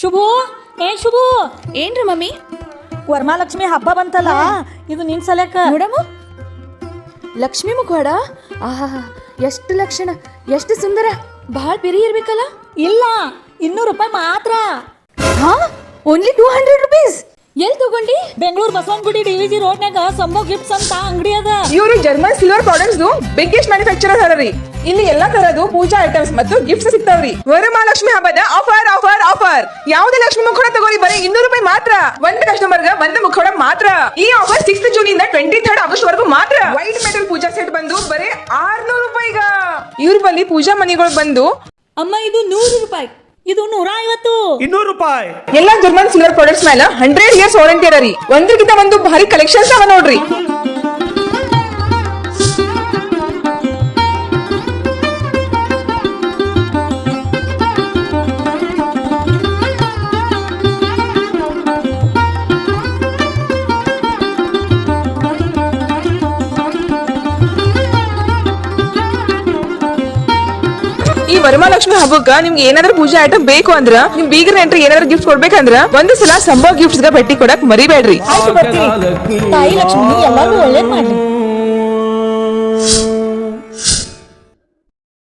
ಶುಭು ಏ ಶುಭು ಏನ್ರಿ ಮಮ್ಮಿ? ವರಮಹಾಲಕ್ಷ್ಮಿ ಹಬ್ಬ ಬಂತಲ್ಲ ಇದು ನಿನ್ ಸಲಕ ನೋಡಮ್ಮ. ಲಕ್ಷ್ಮಿ ಮುಖವಾಡ? ಆಹಾ ಎಷ್ಟು ಲಕ್ಷಣ ಎಷ್ಟು ಸುಂದರ ಬಹಳ ಬೆರಿ ಇರ್ಬೇಕಲ್ಲ? ಇಲ್ಲ ಇನ್ನೂರು ರೂಪಾಯಿ ಮಾತ್ರ. ಹಾ ಓನ್ಲಿ ಟೂ ಹಂಡ್ರೆಡ್ ರುಪೀಸ್ ಎಲ್ಲಿ ತಗೊಂಡಿ? ಬೆಂಗಳೂರು ಬಸವನಗುಡಿ ಡಿವಿಜಿ ರೋಡ್ನಾಗ ಸಂಭೋ ಗಿಫ್ಟ್ಸ್ ಅಂತ ಅಂಗಡಿ ಅದ. ಇವರು German silver products biggest manufacturer ಹರರಿ ಇಲ್ಲಿ ಎಲ್ಲಾ ತರದ್ದು ಪೂಜಾ ಐಟಮ್ಸ್ ಮತ್ತು ಗಿಫ್ಟ್ಸ್ ಸಿಗ್ತಾವ್ರಿ. ವರಮಹಾಲಕ್ಷ್ಮಿ ಹಬ್ಬದ ಆಫರ್ ಯಾವುದೇ ಲಕ್ಷ್ಮಿ ಮುಖೋಡ ತಗೋರಿ ಬರೀ ಇನ್ನೂರು ರೂಪಾಯಿ ಮಾತ್ರ. ಒಂದ್ ಕಸ್ಟಮರ್ಗೆ ಒಂದು ಮುಖೋಡ ಮಾತ್ರ. ಈ ಆಫರ್ ಸಿಕ್ಸ್ ಜೂನ್ ಇಂದ ಟ್ವೆಂಟಿ ಥರ್ಡ್ ಆಗಸ್ಟ್ ವರೆಗೂ ಮಾತ್ರ. ವೈಟ್ ಮೆಟಲ್ ಪೂಜಾ ಸೆಟ್ ಬಂದು ಬರೀ ಆರ್ನೂರು ರೂಪಾಯಿಗ. ಇವ್ರ ಬಲ್ಲಿ ಪೂಜಾ ಮನಿಗಳು ಬಂದು ಅಮ್ಮ ಇದು ನೂರು ರೂಪಾಯಿ. ಇದು ನೂರ ಐವತ್ತು. ಇನ್ನೂರು ರೂಪಾಯಿ. ಎಲ್ಲಾ ಜರ್ಮನ್ ಸಿಲ್ವರ್ ಪ್ರಾಡಕ್ಟ್ಸ್ ಮೇಲೆ ಹಂಡ್ರೆಡ್ ಇಯರ್ಸ್ ವಾರಂಟಿ ಅದ ರೀ. ಒಂದಕ್ಕಿಂತ ಒಂದು ಭಾರಿ ಕಲೆಕ್ಷನ್ಸ್ ಅವ ನೋಡ್ರಿ. ವರಮಹಾಲಕ್ಷ್ಮಿ ಹಬ್ಬಕ್ಕ ನಿಮ್ಗೆ ಏನಾದ್ರೂ ಪೂಜಾ ಐಟಮ್ ಬೇಕು ಅಂದ್ರ, ನಿಮ್ ಬೀಗರ್ ಎಂಟ್ರಿ ಏನಾದ್ರೂ ಗಿಫ್ಟ್ ಕೊಡ್ಬೇಕಂದ್ರ, ಒಂದು ಸಲ ಸಂಭವ ಗಿಫ್ಟ್ಸ್ಗೆ ಭೇಟಿ ಕೊಡಕ್ ಮರಿಬೇಡ್ರಿ. ತಾಯಿ ಲಕ್ಷ್ಮಿ ಎಲ್ಲಾರು ಒಳ್ಳೇದ್ ಮಾಡ್ಲಿ.